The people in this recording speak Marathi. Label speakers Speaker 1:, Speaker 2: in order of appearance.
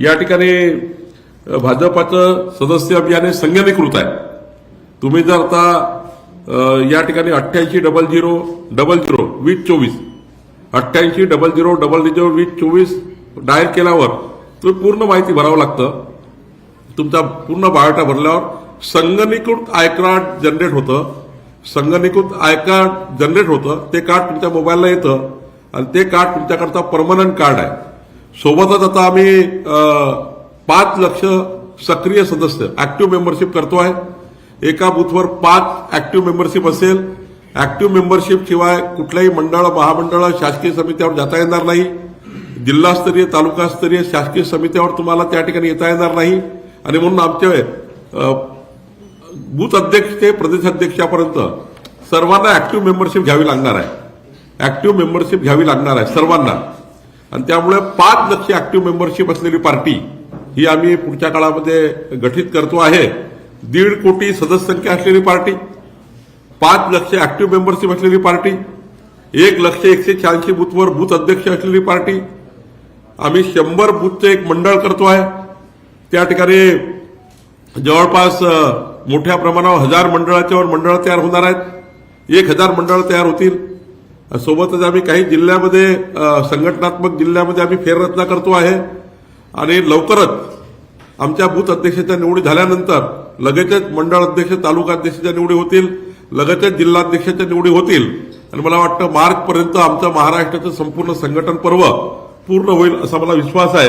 Speaker 1: या ठिकाणी भाजपाचं सदस्य अभियान हे संघनीकृत आहे. तुम्ही जर आता या ठिकाणी अठ्ठ्याऐंशी डबल झिरो डबल झिरो वीस चोवीस अठ्ठ्याऐंशी डबल झिरो डबल झिरो वीस चोवीस डायल केल्यावर तुम्ही पूर्ण माहिती भरावं लागतं. तुमचा पूर्ण बायोटा भरल्यावर संगणीकृत आय कार्ड जनरेट होतं. संगणीकृत आय कार्ड जनरेट होतं. ते कार्ड तुमच्या मोबाईलला येतं. आणि ते कार्ड तुमच्याकडचा परमनंट कार्ड आहे. सोबतच आता आम्ही पाच लक्ष सक्रिय सदस्य ऍक्टिव्ह मेंबरशिप करतो आहे. एका बूथवर पाच ऍक्टिव्ह मेंबरशिप असेल. ऍक्टिव्ह मेंबरशिप शिवाय कुठल्याही मंडळ महामंडळ शासकीय समित्यावर जाता येणार नाही. जिल्हास्तरीय तालुकास्तरीय शासकीय समित्यावर तुम्हाला त्या ठिकाणी येता येणार नाही. आणि म्हणून आमचे बूथ अध्यक्ष ते प्रदेश अध्यक्षापर्यंत सर्वांना ऍक्टिव्ह मेंबरशिप घ्यावी लागणार आहे. ऍक्टिव्ह मेंबरशिप घ्यावी लागणार आहे सर्वांना. आणि त्यामुळे पाच लक्ष ऍक्टिव्ह मेंबरशिप असलेली पार्टी ही आम्ही पुढच्या काळामध्ये गठीत करतो आहे. दीड कोटी सदस्य संख्या असलेली पार्टी पाच लक्ष ऍक्टिव्ह मेंबरशिप असलेली पार्टी एक लक्ष एकशे शहाऐंशी बूथवर बूथ अध्यक्ष असलेली पार्टी आम्ही शंभर बूथचं एक मंडळ करतो आहे. त्या ठिकाणी जवळपास मोठ्या प्रमाणावर हजार मंडळाच्यावर मंडळ तयार होणार आहेत. एक हजार मंडळ तयार होतील. सोबतच आम्ही काही जिल्ह्यामध्ये संघटनात्मक जिल्ह्यामध्ये आम्ही फेररचना करतो आहे. आणि लवकरच आमच्या बूथ अध्यक्षाच्या निवडी झाल्यानंतर लगेचच मंडळ अध्यक्ष तालुका अध्यक्षाच्या निवडी होतील लगेचच जिल्हाध्यक्षाच्या निवडी होतील. आणि मला वाटतं मार्चपर्यंत आमचं महाराष्ट्राचं संपूर्ण संघटन पर्व पूर्ण होईल असा मला विश्वास आहे.